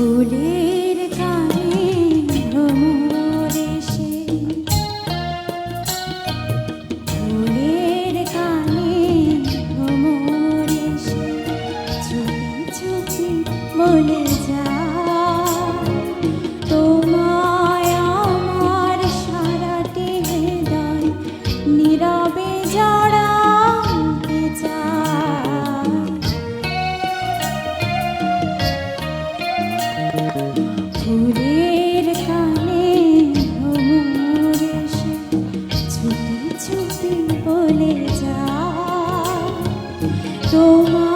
独立。so.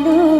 ভালো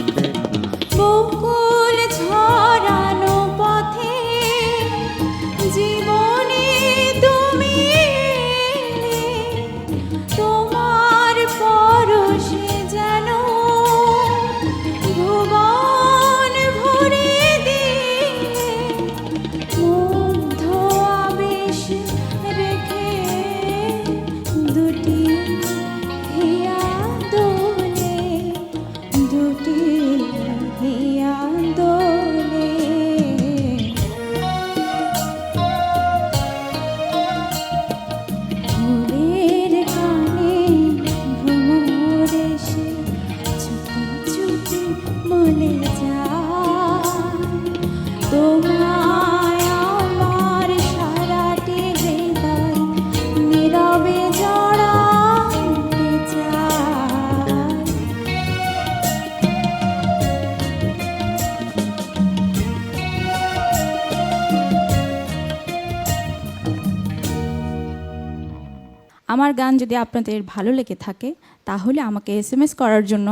আমার গান যদি আপনাদের ভালো লেগে থাকে, তাহলে আমাকে এস এম এস করার জন্য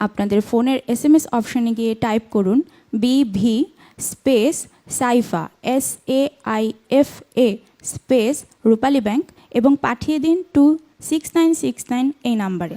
আপনাদের ফোনের এস এম এস অপশানে গিয়ে টাইপ করুন B V space Saifa S A I F A space Rupali bank এবং পাঠিয়ে দিন two six nine six nine এই নাম্বারে